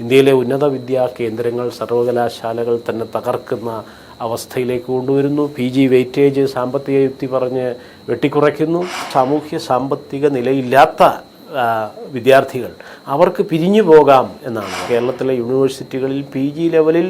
ഇന്ത്യയിലെ ഉന്നത വിദ്യാ കേന്ദ്രങ്ങൾ സർവകലാശാലകൾ തന്നെ തകർക്കുന്ന അവസ്ഥയിലേക്ക് കൊണ്ടുവരുന്നു. പി ജി വെയിറ്റേജ് സാമ്പത്തിക യുക്തി പറഞ്ഞ് വെട്ടിക്കുറയ്ക്കുന്നു. സാമൂഹ്യ സാമ്പത്തിക നിലയില്ലാത്ത വിദ്യാർത്ഥികൾ അവർക്ക് പിരിഞ്ഞു പോകാം എന്നാണ്. കേരളത്തിലെ യൂണിവേഴ്സിറ്റികളിൽ പി ജി ലെവലിൽ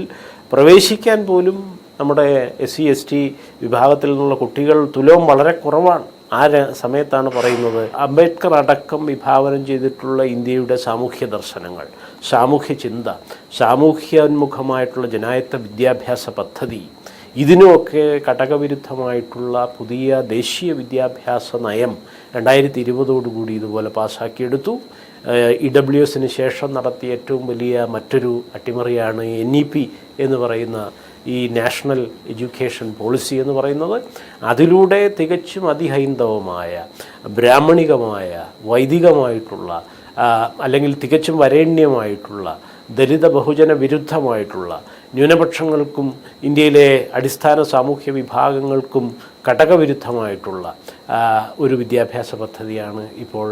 പ്രവേശിക്കാൻ പോലും നമ്മുടെ എസ് സി എസ് ടി വിഭാഗത്തിൽ നിന്നുള്ള കുട്ടികൾ തുലവും വളരെ കുറവാണ്. ആ സമയത്താണ് പറയുന്നത്? അംബേദ്കർ അടക്കം വിഭാവനം ചെയ്തിട്ടുള്ള ഇന്ത്യയുടെ സാമൂഹ്യ ദർശനങ്ങൾ സാമൂഹ്യ ചിന്ത സാമൂഹ്യോന്മുഖമായിട്ടുള്ള ജനായത്ത വിദ്യാഭ്യാസ പദ്ധതി ഇതിനുമൊക്കെ ഘടകവിരുദ്ധമായിട്ടുള്ള പുതിയ ദേശീയ വിദ്യാഭ്യാസ നയം രണ്ടായിരത്തി ഇരുപതോടുകൂടി ഇതുപോലെ പാസ്സാക്കിയെടുത്തു ഇ ഡബ്ല്യു എസിന് ശേഷം നടത്തിയ ഏറ്റവും വലിയ മറ്റൊരു അട്ടിമറിയാണ് എൻ ഇ പി എന്ന് പറയുന്ന ഈ നാഷണൽ എഡ്യൂക്കേഷൻ പോളിസി എന്ന് പറയുന്നത് അതിലൂടെ തികച്ചും അതിഹൈന്ദവമായ ബ്രാഹ്മണികമായ വൈദികമായിട്ടുള്ള അല്ലെങ്കിൽ തികച്ചും വരേണ്യമായിട്ടുള്ള ദലിത ബഹുജന വിരുദ്ധമായിട്ടുള്ള ന്യൂനപക്ഷങ്ങൾക്കും ഇന്ത്യയിലെ അടിസ്ഥാന സാമൂഹ്യ വിഭാഗങ്ങൾക്കും ഘടകവിരുദ്ധമായിട്ടുള്ള ഒരു വിദ്യാഭ്യാസ പദ്ധതിയാണ് ഇപ്പോൾ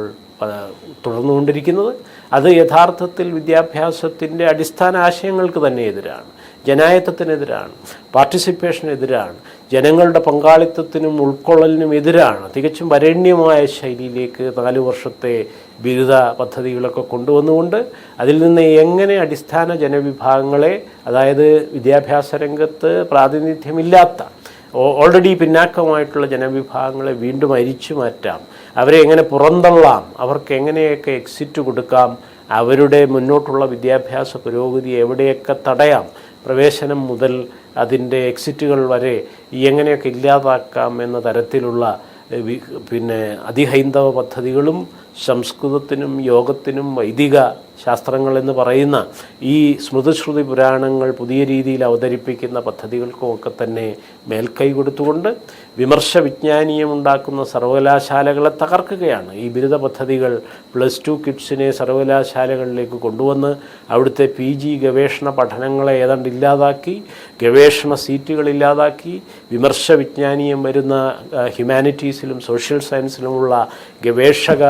തുടർന്നുകൊണ്ടിരിക്കുന്നത്. അത് യഥാർത്ഥത്തിൽ വിദ്യാഭ്യാസത്തിന്റെ അടിസ്ഥാന ആശയങ്ങൾക്ക് തന്നെ എതിരാണ്. ജനായത്തത്തിനെതിരാണ് പാർട്ടിസിപ്പേഷനെതിരാണ് ജനങ്ങളുടെ പങ്കാളിത്തത്തിനും ഉൾക്കൊള്ളലിനും എതിരാണ് തികച്ചും വരണ്യമായ ശൈലിയിലേക്ക് നാലു വർഷത്തെ ബിരുദ പദ്ധതികളൊക്കെ കൊണ്ടുവന്നുകൊണ്ട് അതിൽ നിന്ന് എങ്ങനെ അടിസ്ഥാന ജനവിഭാഗങ്ങളെ അതായത് വിദ്യാഭ്യാസ രംഗത്ത് പ്രാതിനിധ്യമില്ലാത്ത ഓൾറെഡി പിന്നാക്കമായിട്ടുള്ള ജനവിഭാഗങ്ങളെ വീണ്ടും അരിച്ചു മാറ്റാം അവരെ എങ്ങനെ പുറന്തള്ളാം അവർക്ക് എങ്ങനെയൊക്കെ എക്സിറ്റ് കൊടുക്കാം അവരുടെ മുന്നോട്ടുള്ള വിദ്യാഭ്യാസ പുരോഗതി എവിടെയൊക്കെ തടയാം പ്രവേശനം മുതൽ അതിന്റെ എക്സിറ്റുകൾ വരെ എങ്ങനെയൊക്കെ ഇല്ലാതാക്കാം എന്ന തരത്തിലുള്ള പിന്നെ അതിഹൈന്ദവ പദ്ധതികളും സംസ്കൃതത്തിനും യോഗത്തിനും വൈദിക ശാസ്ത്രങ്ങൾ എന്ന് പറയുന്ന ഈ സ്മൃതിശ്രുതി പുരാണങ്ങൾ പുതിയ രീതിയിൽ അവതരിപ്പിക്കുന്ന പദ്ധതികൾക്കുമൊക്കെ തന്നെ മേൽക്കൈ കൊടുത്തുകൊണ്ട് വിമർശ വിജ്ഞാനീയമുണ്ടാക്കുന്ന സർവകലാശാലകളെ തകർക്കുകയാണ്. ഈ ബിരുദ പദ്ധതികൾ പ്ലസ് ടു കിഡ്സിനെ സർവകലാശാലകളിലേക്ക് കൊണ്ടുവന്ന് അവിടുത്തെ പി ജി ഗവേഷണ പഠനങ്ങളെ ഏതാണ്ട് ഇല്ലാതാക്കി ഗവേഷണ സീറ്റുകൾ ഇല്ലാതാക്കി വിമർശ വിജ്ഞാനീയം വരുന്ന ഹ്യൂമാനിറ്റീസിലും സോഷ്യൽ സയൻസിലുമുള്ള ഗവേഷക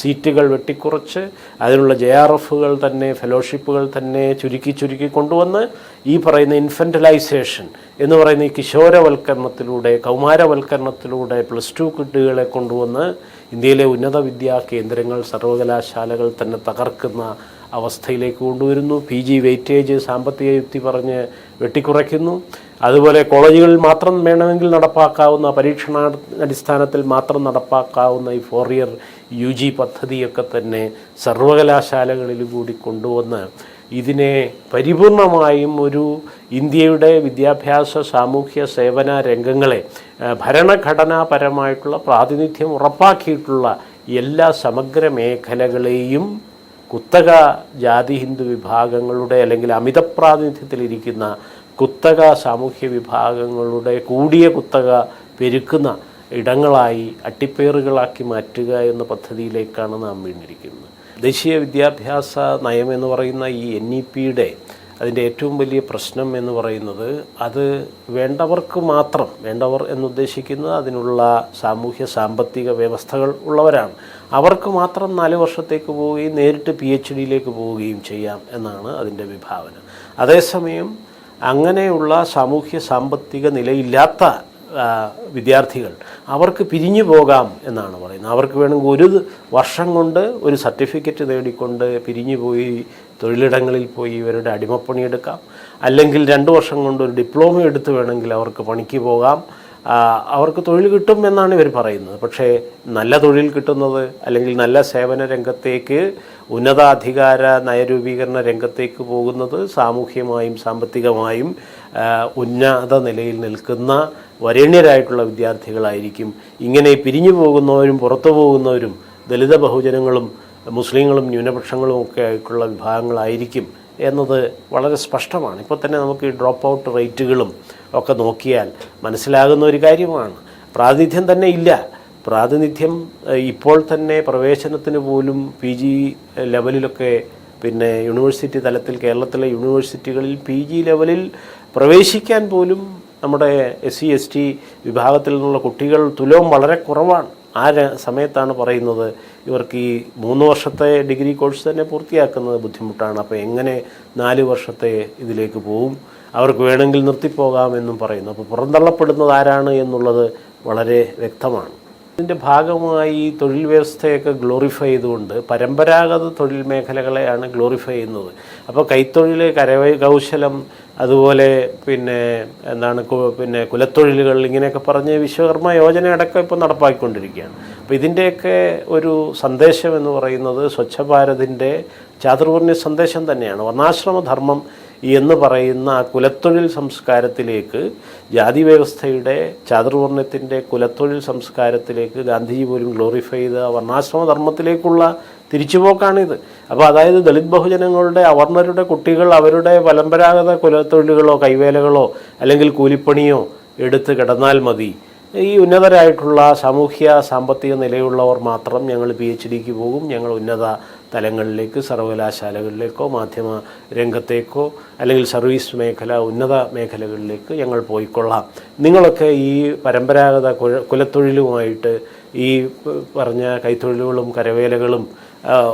സീറ്റുകൾ വെട്ടിക്കുറച്ച് അതിനുള്ള ജെ ആർ എഫുകൾ തന്നെ ഫെലോഷിപ്പുകൾ തന്നെ ചുരുക്കി ചുരുക്കി കൊണ്ടുവന്ന് ഈ പറയുന്ന ഇൻഫന്റലൈസേഷൻ എന്ന് പറയുന്ന ഈ കിശോരവൽക്കരണത്തിലൂടെ കൗമാരവൽക്കരണത്തിലൂടെ പ്ലസ് ടു കുട്ടികളെ കൊണ്ടുവന്ന് ഇന്ത്യയിലെ ഉന്നത വിദ്യാ കേന്ദ്രങ്ങൾ സർവകലാശാലകൾ തന്നെ തകർക്കുന്ന അവസ്ഥയിലേക്ക് കൊണ്ടുവരുന്നു. പി ജി വെയിറ്റേജ് സാമ്പത്തിക യുക്തി പറഞ്ഞ് വെട്ടിക്കുറയ്ക്കുന്നു. അതുപോലെ കോളേജുകളിൽ മാത്രം വേണമെങ്കിൽ നടപ്പാക്കാവുന്ന പരീക്ഷണ അടിസ്ഥാനത്തിൽ മാത്രം നടപ്പാക്കാവുന്ന ഈ ഫോർ ഇയർ യു ജി പദ്ധതിയൊക്കെ തന്നെ സർവകലാശാലകളിൽ കൂടി കൊണ്ടുവന്ന് ഇതിനെ പരിപൂർണമായും ഒരു ഇന്ത്യയുടെ വിദ്യാഭ്യാസ സാമൂഹ്യ സേവന രംഗങ്ങളെ ഭരണഘടനാപരമായിട്ടുള്ള പ്രാതിനിധ്യം ഉറപ്പാക്കിയിട്ടുള്ള എല്ലാ സമഗ്ര മേഖലകളെയും കുത്തക ജാതി ഹിന്ദു വിഭാഗങ്ങളുടെ അല്ലെങ്കിൽ അമിത പ്രാതിനിധ്യത്തിലിരിക്കുന്ന കുത്തക സാമൂഹ്യ വിഭാഗങ്ങളുടെ കൂടിയ കുത്തക പെരുക്കുന്ന ഇടങ്ങളായി അട്ടിപ്പേറുകളാക്കി മാറ്റുക എന്ന പദ്ധതിയിലേക്കാണ് നാം വീണിരിക്കുന്നത്. ദേശീയ വിദ്യാഭ്യാസ നയം എന്ന് പറയുന്ന ഈ എൻ ഇ പിയുടെ അതിന്റെ ഏറ്റവും വലിയ പ്രശ്നം എന്ന് പറയുന്നത് അത് വേണ്ടവർക്ക് മാത്രം വേണ്ടവർ എന്നുദ്ദേശിക്കുന്നത് അതിനുള്ള സാമൂഹ്യ സാമ്പത്തിക വ്യവസ്ഥകൾ ഉള്ളവരാണ്. അവർക്ക് മാത്രം നാല് വർഷത്തേക്ക് പോവുകയും നേരിട്ട് പി എച്ച് ഡിയിലേക്ക് പോവുകയും ചെയ്യാം എന്നാണ് അതിന്റെ വിഭാവന. അതേസമയം അങ്ങനെയുള്ള സാമൂഹ്യ സാമ്പത്തിക നിലയില്ലാത്ത വിദ്യാർത്ഥികൾ. അവർക്ക് പിരിഞ്ഞു പോകാം എന്നാണ് പറയുന്നത്. അവർക്ക് വേണമെങ്കിൽ ഒരു വർഷം കൊണ്ട് ഒരു സർട്ടിഫിക്കറ്റ് നേടിക്കൊണ്ട് പിരിഞ്ഞു പോയി തൊഴിലിടങ്ങളിൽ പോയി ഇവരുടെ അടിമപ്പണി എടുക്കാം. അല്ലെങ്കിൽ രണ്ട് വർഷം കൊണ്ട് ഒരു ഡിപ്ലോമ എടുത്ത് വേണമെങ്കിൽ അവർക്ക് പണിക്ക് പോകാം. അവർക്ക് തൊഴിൽ കിട്ടും എന്നാണ് ഇവർ പറയുന്നത്. പക്ഷേ നല്ല തൊഴിൽ കിട്ടുന്നത് അല്ലെങ്കിൽ നല്ല സേവന രംഗത്തേക്ക് ഉന്നതാധികാര നയരൂപീകരണ രംഗത്തേക്ക് പോകുന്നത് സാമൂഹ്യമായും സാമ്പത്തികമായും ഉന്നത നിലയിൽ നിൽക്കുന്ന വരേണ്യരായിട്ടുള്ള വിദ്യാർത്ഥികളായിരിക്കും. ഇങ്ങനെ പിരിഞ്ഞു പോകുന്നവരും പുറത്തു പോകുന്നവരും ദലിത ബഹുജനങ്ങളും മുസ്ലിങ്ങളും ന്യൂനപക്ഷങ്ങളും ഒക്കെ ആയിട്ടുള്ള വിഭാഗങ്ങളായിരിക്കും എന്നത് വളരെ സ്പഷ്ടമാണ്. ഇപ്പോൾ തന്നെ നമുക്ക് ഈ ഡ്രോപ്പ് ഔട്ട് റേറ്റുകളും ഒക്കെ നോക്കിയാൽ മനസ്സിലാകുന്ന ഒരു കാര്യമാണ്. പ്രാതിനിധ്യം തന്നെ ഇല്ല. പ്രാതിനിധ്യം ഇപ്പോൾ തന്നെ പ്രവേശനത്തിന് പോലും പി ജി ലെവലിലൊക്കെ പിന്നെ യൂണിവേഴ്സിറ്റി തലത്തിൽ കേരളത്തിലെ യൂണിവേഴ്സിറ്റികളിൽ പി ജി ലെവലിൽ പ്രവേശിക്കാൻ പോലും നമ്മുടെ എസ് സി എസ് ടി വിഭാഗത്തിൽ നിന്നുള്ള കുട്ടികൾ തുലവും വളരെ കുറവാണ്. ആ സമയത്താണ് പറയുന്നത് ഇവർക്ക് ഈ മൂന്ന് വർഷത്തെ ഡിഗ്രി കോഴ്സ് തന്നെ പൂർത്തിയാക്കുന്നത് ബുദ്ധിമുട്ടാണ്. അപ്പോൾ എങ്ങനെ നാല് വർഷത്തെ ഇതിലേക്ക് പോവും? അവർക്ക് വേണമെങ്കിൽ നിർത്തിപ്പോകാമെന്നും പറയുന്നു. അപ്പോൾ പുറന്തള്ളപ്പെടുന്നത് ആരാണ് എന്നുള്ളത് വളരെ വ്യക്തമാണ്. ഇതിന്റെ ഭാഗമായി തൊഴിൽ വ്യവസ്ഥയൊക്കെ ഗ്ലോറിഫൈ ചെയ്തുകൊണ്ട് പരമ്പരാഗത തൊഴിൽ മേഖലകളെയാണ് ഗ്ലോറിഫൈ ചെയ്യുന്നത്. അപ്പോൾ കൈത്തൊഴിൽ കരവൈ കൗശലം അതുപോലെ പിന്നെ എന്താണ് പിന്നെ കുലത്തൊഴിലുകൾ ഇങ്ങനെയൊക്കെ പറഞ്ഞ് വിശ്വകർമ്മ യോജന അടക്കം ഇപ്പോൾ നടപ്പാക്കിക്കൊണ്ടിരിക്കുകയാണ്. അപ്പോൾ ഇതിന്റെയൊക്കെ ഒരു സന്ദേശം എന്ന് പറയുന്നത് സ്വച്ഛ ഭാരതിന്റെ ചാതുർവർണ സന്ദേശം തന്നെയാണ്. വർണാശ്രമധർമ്മം എന്ന് പറയുന്ന കുലത്തൊഴിൽ സംസ്കാരത്തിലേക്ക് ജാതി വ്യവസ്ഥയുടെ ചാതുർവർണത്തിന്റെ കുലത്തൊഴിൽ സംസ്കാരത്തിലേക്ക് ഗാന്ധിജി പോലും ഗ്ലോറിഫൈ ചെയ്ത വർണാശ്രമ ധർമ്മത്തിലേക്കുള്ള തിരിച്ചുപോക്കാണിത്. അപ്പോൾ അതായത് ദളിത് ബഹുജനങ്ങളുടെ അവർണരുടെ കുട്ടികൾ അവരുടെ പരമ്പരാഗത കുലത്തൊഴിലുകളോ കൈവേലകളോ അല്ലെങ്കിൽ കൂലിപ്പണിയോ എടുത്ത് കിടന്നാൽ മതി. ഈ ഉന്നതരായിട്ടുള്ള സാമൂഹ്യ സാമ്പത്തിക നിലയുള്ളവർ മാത്രം ഞങ്ങൾ പി എച്ച് ഡിക്ക് പോകും. ഞങ്ങൾ ഉന്നത തലങ്ങളിലേക്ക് സർവകലാശാലകളിലേക്കോ മാധ്യമ രംഗത്തേക്കോ അല്ലെങ്കിൽ സർവീസ് മേഖല ഉന്നത മേഖലകളിലേക്ക് ഞങ്ങൾ പോയിക്കൊള്ളാം. നിങ്ങളൊക്കെ ഈ പരമ്പരാഗത കുല- കുലത്തൊഴിലുമായിട്ട് ഈ പറഞ്ഞ കൈത്തൊഴിലുകളും കരവേലകളും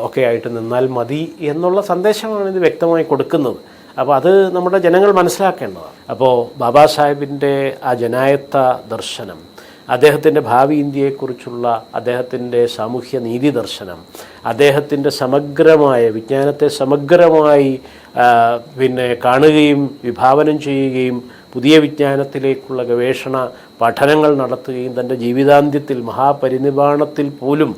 ഒക്കെ ആയിട്ട് നിന്നാൽ മതി എന്നുള്ള സന്ദേശമാണ് ഇത് വ്യക്തമായി കൊടുക്കുന്നത്. അപ്പോൾ അത് നമ്മുടെ ജനങ്ങൾ മനസ്സിലാക്കേണ്ടതാണ്. അപ്പോൾ ബാബാ സാഹിബിന്റെ ആ ജനായത്ത ദർശനം അദ്ദേഹത്തിന്റെ ഭാവി ഇന്ത്യയെക്കുറിച്ചുള്ള അദ്ദേഹത്തിന്റെ സാമൂഹ്യ നീതി ദർശനം അദ്ദേഹത്തിന്റെ സമഗ്രമായ വിജ്ഞാനത്തെ സമഗ്രമായി പിന്നെ കാണുകയും വിഭാവനം ചെയ്യുകയും പുതിയ വിജ്ഞാനത്തിലേക്കുള്ള ഗവേഷണ പഠനങ്ങൾ നടത്തുകയും തന്റെ ജീവിതാന്ത്യത്തിൽ മഹാപരിനിർവാണത്തിൽ പോലും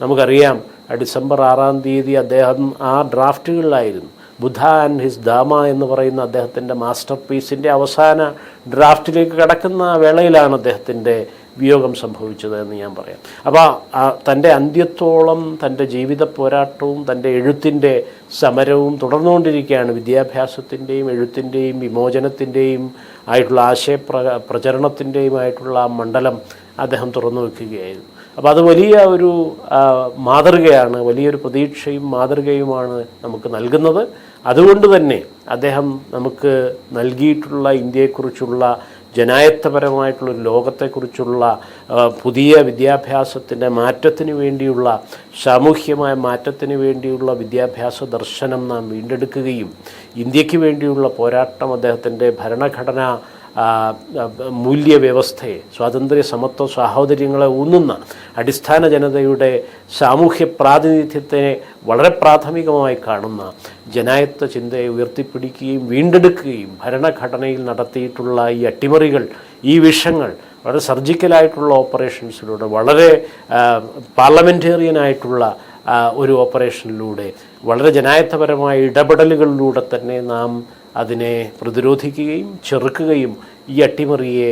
നമുക്കറിയാം ഡിസംബർ ആറാം തീയതി അദ്ദേഹം ആ ഡ്രാഫ്റ്റുകളിലായിരുന്നു. ബുദ്ധ ആൻഡ് ഹിസ് ദാമ എന്ന് പറയുന്ന അദ്ദേഹത്തിന്റെ മാസ്റ്റർ പീസിന്റെ അവസാന ഡ്രാഫ്റ്റിലേക്ക് കടക്കുന്ന വേളയിലാണ് അദ്ദേഹത്തിന്റെ വിയോഗം സംഭവിച്ചത് എന്ന് ഞാൻ പറയാം. അപ്പോൾ തന്റെ അന്ത്യത്തോളം തന്റെ ജീവിത പോരാട്ടവും തന്റെ എഴുത്തിന്റെ സമരവും തുടർന്നുകൊണ്ടിരിക്കുകയാണ്. വിദ്യാഭ്യാസത്തിന്റെയും എഴുത്തിന്റെയും വിമോചനത്തിന്റെയും ആയിട്ടുള്ള ആശയപ്ര പ്രചരണത്തിന്റെയുമായിട്ടുള്ള ആ മണ്ഡലം അദ്ദേഹം തുറന്നു വയ്ക്കുകയായിരുന്നു അപ്പോൾ അത് വലിയ ഒരു മാതൃകയാണ് വലിയൊരു പ്രതീക്ഷയും മാതൃകയുമാണ് നമുക്ക് നൽകുന്നത്. അതുകൊണ്ട് തന്നെ അദ്ദേഹം നമുക്ക് നൽകിയിട്ടുള്ള ഇന്ത്യയെക്കുറിച്ചുള്ള ജനായത്തപരമായിട്ടുള്ള ഒരു ലോകത്തെക്കുറിച്ചുള്ള പുതിയ വിദ്യാഭ്യാസത്തിന്റെ മാറ്റത്തിന് വേണ്ടിയുള്ള സാമൂഹ്യമായ മാറ്റത്തിന് വേണ്ടിയുള്ള വിദ്യാഭ്യാസ ദർശനം നാം വീണ്ടെടുക്കുകയും ഇന്ത്യയ്ക്ക് വേണ്ടിയുള്ള പോരാട്ടം അദ്ദേഹത്തിന്റെ ഭരണഘടന മൂല്യവ്യവസ്ഥയെ സ്വാതന്ത്ര്യ സമത്വ സാഹോദര്യങ്ങളെ ഊന്നുന്ന അടിസ്ഥാന ജനതയുടെ സാമൂഹ്യ പ്രാതിനിധ്യത്തെ വളരെ പ്രാഥമികമായി കാണുന്ന ജനായത്വ ചിന്തയെ ഉയർത്തിപ്പിടിക്കുകയും വീണ്ടെടുക്കുകയും ഭരണഘടനയിൽ നടത്തിയിട്ടുള്ള ഈ അട്ടിമറികൾ ഈ വിഷങ്ങൾ വളരെ സർജിക്കലായിട്ടുള്ള ഓപ്പറേഷൻസിലൂടെ വളരെ പാർലമെന്റേറിയനായിട്ടുള്ള ഒരു ഓപ്പറേഷനിലൂടെ വളരെ ജനായത്വപരമായ ഇടപെടലുകളിലൂടെ തന്നെ നാം അതിനെ പ്രതിരോധിക്കുകയും ചെറുക്കുകയും ഈ അട്ടിമറിയെ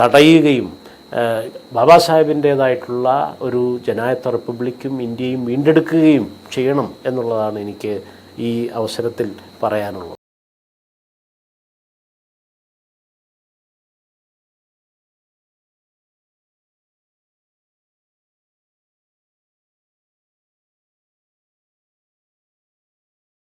തടയുകയും ബാബാ സാഹേബിന്റേതായിട്ടുള്ള ഒരു ജനായത്ത റിപ്പബ്ലിക്കും ഇന്ത്യയും വീണ്ടെടുക്കുകയും ചെയ്യണം എന്നുള്ളതാണ് എനിക്ക് ഈ അവസരത്തിൽ പറയാനുള്ളത്.